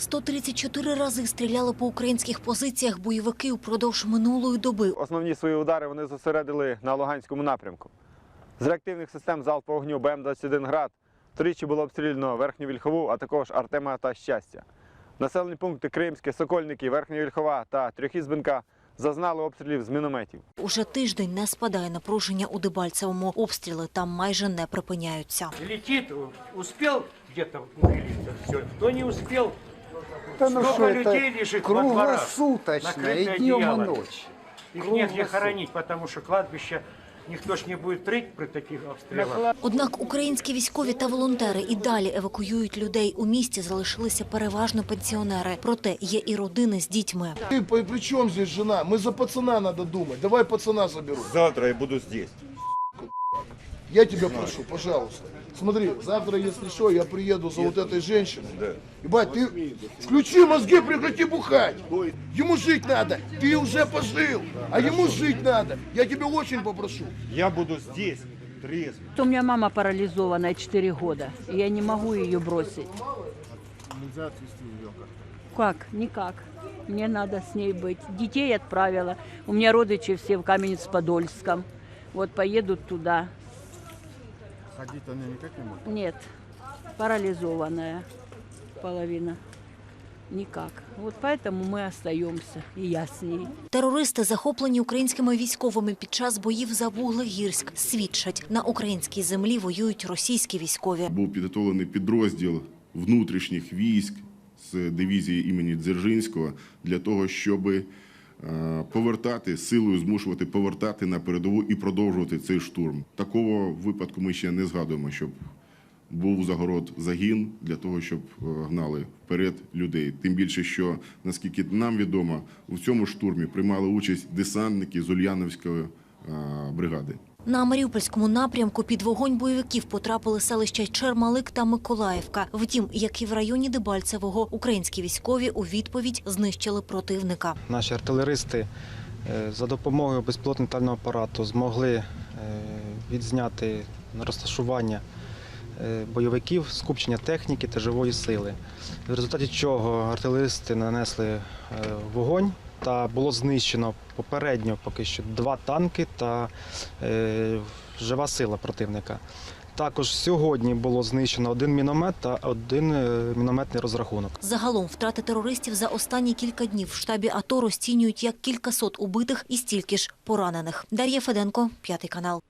134 рази стріляли по українських позиціях бойовики упродовж минулої доби. Основні свої удари вони зосередили на Луганському напрямку. З реактивних систем залпового вогню БМ-21 «Град» тричі було обстріляно Верхню Вільхову, а також Артема та Щастя. Населені пункти Кримське, Сокольники, Верхня Вільхова та Трьохізбинка зазнали обстрілів з мінометів. Уже тиждень не спадає напруження у Дебальцевому. Обстріли там майже не припиняються. Летит, успел где-то ухилиться, все. Кто не успел, Да ну Сколько что людей это лежит во дворах, круглосуточно, накрытые и днем, и одеялами. ночью. их негде Круглосуточно. хоронить, потому что кладбище никто ж не будет рыть при таких обстрелах. Однак українські військові та волонтери і далі евакуюють людей. У місті залишилися переважно пенсіонери. Проте є і родини з дітьми. Ты при, при чем здесь жена? Мы за пацана надо думать. Давай пацана заберу. Завтра я буду здесь. Я тебя прошу, пожалуйста. Смотри, завтра, если что, я приеду за вот этой женщиной. Да. Ебать, ты включи мозги, прекрати бухать. Ему жить надо. Ты уже пожил, а ему жить надо. Я тебя очень попрошу. Я буду здесь трезвый. У меня мама парализованная 4 года, и я не могу ее бросить. Нельзя отвезти ее как-то. Как? Никак. Мне надо с ней быть. Детей отправила. У меня родичи все в Каменец-Подольском. Вот поедут туда. Ходить она никак не может. Нет, парализованная половина. Никак. Вот поэтому мы остаемся, и я с ней. Терористи, захоплені українськими військовими під час боїв за Вуглегірськ, свідчать на українській землі воюють російські військові. був підготовлений підрозділ внутрішніх військ з дивізії імені Дзержинського для того, щоб е, повертати силою, змушувати повертати на передову і продовжувати цей штурм. Такого випадку ми ще не згадуємо, щоб був загород загін для того, щоб е, гнали вперед людей. Тим більше, що наскільки нам відомо, у цьому штурмі приймали участь десантники з Ульяновської е, бригади. На Маріупольському напрямку під вогонь бойовиків потрапили селища Чермалик та Миколаївка. Втім, як і в районі Дебальцевого, українські військові у відповідь знищили противника. Наші артилеристи е, за допомогою безпілотного літального апарату змогли е, відзняти розташування е, бойовиків, скупчення техніки та живої сили. В результаті чого артилеристи нанесли вогонь та було знищено попередньо поки що два танки та е, жива сила противника. Також сьогодні було знищено один міномет та один е, мінометний розрахунок. Загалом втрати терористів за останні кілька днів в штабі АТО розцінюють як кількасот убитих і стільки ж поранених. Дар'я Феденко, п'ятий канал.